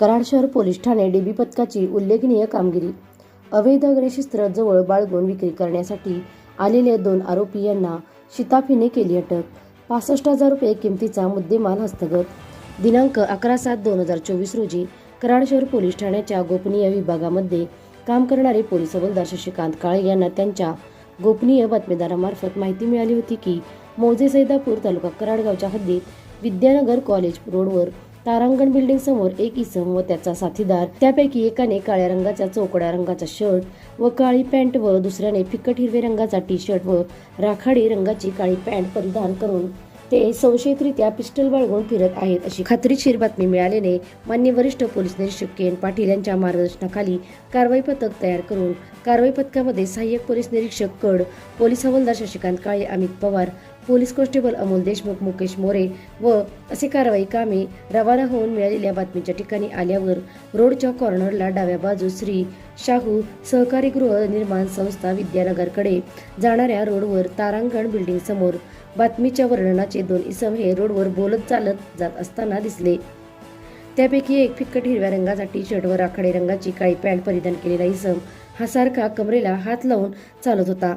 कराड शहर police Thane dB पथकाची उल्लेखनीय कामगिरी. अवैध गणेशस्त्र जवळ बाळगून विक्री करण्यासाठी आलेले दोन आरोपी यांना शिताफीने केली अटक. पासष्ट हजार रुपये किमतीचा मुद्देमाल हस्तगत. दिनांक अकरा सात दोन हजार चोवीस रोजी कराड शहर पोलीस ठाण्याच्या गोपनीय विभागामध्ये काम करणारे पोलीस हवालदार शशिकांत काळे यांना त्यांच्या गोपनीय बातमीदारामार्फत माहिती मिळाली होती की मौजे सैदापूर तालुका कराडगावच्या हद्दीत विद्यानगर कॉलेज रोडवर तारांगण बिल्डिंग समोर एक इसम व त्याचा साथीदार. त्यापैकी एकाने काळ्या रंगाचा चौकड्या रंगाचा शर्ट व काळी पॅन्ट व दुसऱ्याने फिकट हिरवे रंगाचा टी शर्ट व राखाडी रंगाची काळी पॅन्ट परिधान करून ते संशयितरित्या पिस्टल बाळगून फिरत आहेत अशी खात्रीशीर बातमी मिळाल्याने मान्य वरिष्ठ पोलीस निरीक्षक के एन पाटील यांच्या मार्गदर्शनाखाली कारवाई पथक तयार करून कारवाई पथकामध्ये सहाय्यक पोलीस निरीक्षक कड पोलीस हवालदार शशिकांत काळे अमित पवार पोलीस कॉन्स्टेबल अमोल देशमुख मुकेश मोरे व असे कारवाई कामे रवाना होऊन मिळालेल्या बातमीच्या ठिकाणी आल्यावर रोडच्या कॉर्नरला डाव्या बाजू श्री शाहू सहकारी गृहनिर्माण संस्था विद्यानगरकडे जाणाऱ्या रोडवर तारांगण बिल्डिंग समोर बातमीच्या वर्णनाचे दोन इसम हे रोडवर बोलत चालत जात असताना दिसले. त्यापैकी एक फिक्कट हिरव्या रंगाचा टी शर्ट व राखाडी रंगाची काळी पॅन्ट परिधान केलेला इसम हा सारखा कमरेला हात लावून चालत होता.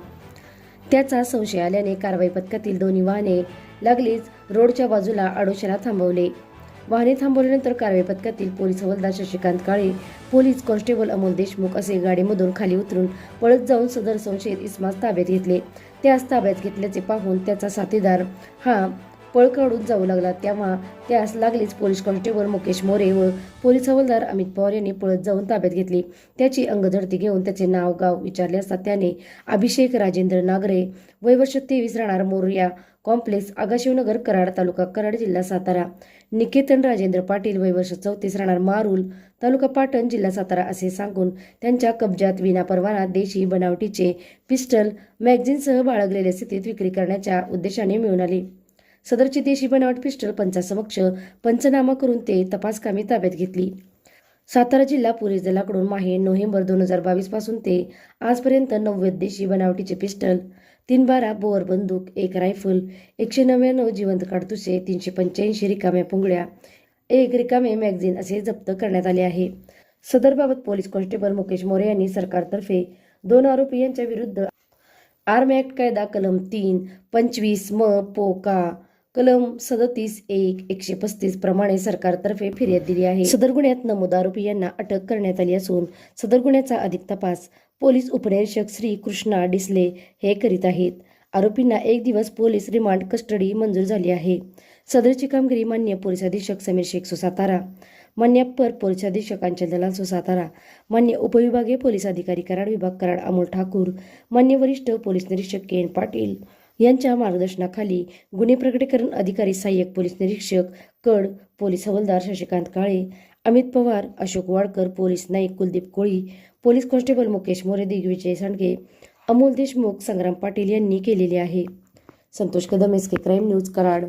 त्याचा संशय आल्याने कारवाई पथकातील दोन्ही वाहने लागलीच रोडच्या बाजूला अडोशाला थांबवले. वाहने थांबवल्यानंतर कारवाई पथकातील पोलीस हवालदार शशिकांत काळे पोलीस कॉन्स्टेबल अमोल देशमुख असे गाडीमधून खाली उतरून पळत जाऊन सदर संशयित इस्मास ताब्यात घेतले. त्यास ताब्यात घेतल्याचे पाहून त्याचा साथीदार हा पळ काढून जाऊ लागला. तेव्हा त्यास लागलीच पोलीस कॉन्स्टेबल मुकेश मोरे व पोलीस हवालदार अमित पवार यांनी पळत जाऊन ताब्यात घेतली. त्याची अंगझडती घेऊन त्याचे नाव गाव विचारले असता त्याने अभिषेक राजेंद्र नागरे वय वर्ष तेवीस राहणार मोर्या कॉम्प्लेक्स आगाशिवनगर कराड तालुका कराड जिल्हा सातारा निकेतन राजेंद्र पाटील वय वर्ष चौतीस राहणार मारुल तालुका पाटण जिल्हा सातारा असे सांगून त्यांच्या कब्जात विना परवाना देशी बनावटीचे पिस्टल मॅगझिनसह बाळगलेल्या स्थितीत विक्री करण्याच्या उद्देशाने मिळून आले. सदरची देशी बनावट पिस्टल पंचासमक्ष. पंचनामा करून ते तपासकामी ताब्यात घेतली. सातारा जिल्हा पोलीस दलाकडून माहे नोव्हेंबर दोन हजार बावीसपासून ते आजपर्यंत नव्वद देशी बनावटीचे पिस्टल तीन बारा बोअर बंदूक एक रायफल एकशे नव्याण्णव जिवंत काडतुसे तीनशे पंच्याऐंशी रिकाम्या पुंगळ्या एक रिकामे मॅगझिन असे जप्त करण्यात आले आहे. सदरबाबत पोलीस कॉन्स्टेबल मुकेश मोरे यांनी सरकारतर्फे दोन आरोपी यांच्या विरुद्ध आर्म ॲक्ट कायदा कलम तीन पंचवीस म पो का कलम सदतीस एक एकशे पस्तीस प्रमाणे सरकारतर्फे फिर्याद दिली आहे. सदर गुन्ह्यात नमूद आरोपी यांना अटक करण्यात आली असून सदर गुन्ह्याचा अधिक तपास पोलीस उपनिरीक्षक श्री कृष्णा डिसले हे करीत आहेत. आरोपींना एक दिवस पोलीस रिमांड कस्टडी मंजूर झाली आहे. सदरची कामगिरी मान्य पोलीस अधीक्षक समीर शेख सुसातारा मान्य अप्पर पोलीस अधीक्षक अंचल दलाल सुसातारा मान्य उपविभागीय पोलीस अधिकारी कराड विभाग कराड अमोल ठाकूर मान्य वरिष्ठ पोलीस निरीक्षक के एन पाटील यांच्या मार्गदर्शनाखाली गुन्हे प्रकटीकरण अधिकारी सहाय्यक पोलीस निरीक्षक कड पोलीस हवालदार Shashikant Kale Amit Pawar Ashok Wadkar police Naik Kuldeep Koli police constable Mukesh More Digvijay Sandge Amol Deshmukh Sangram Patil यांनी केलेले आहे. Santosh Kadam S K crime news Karad.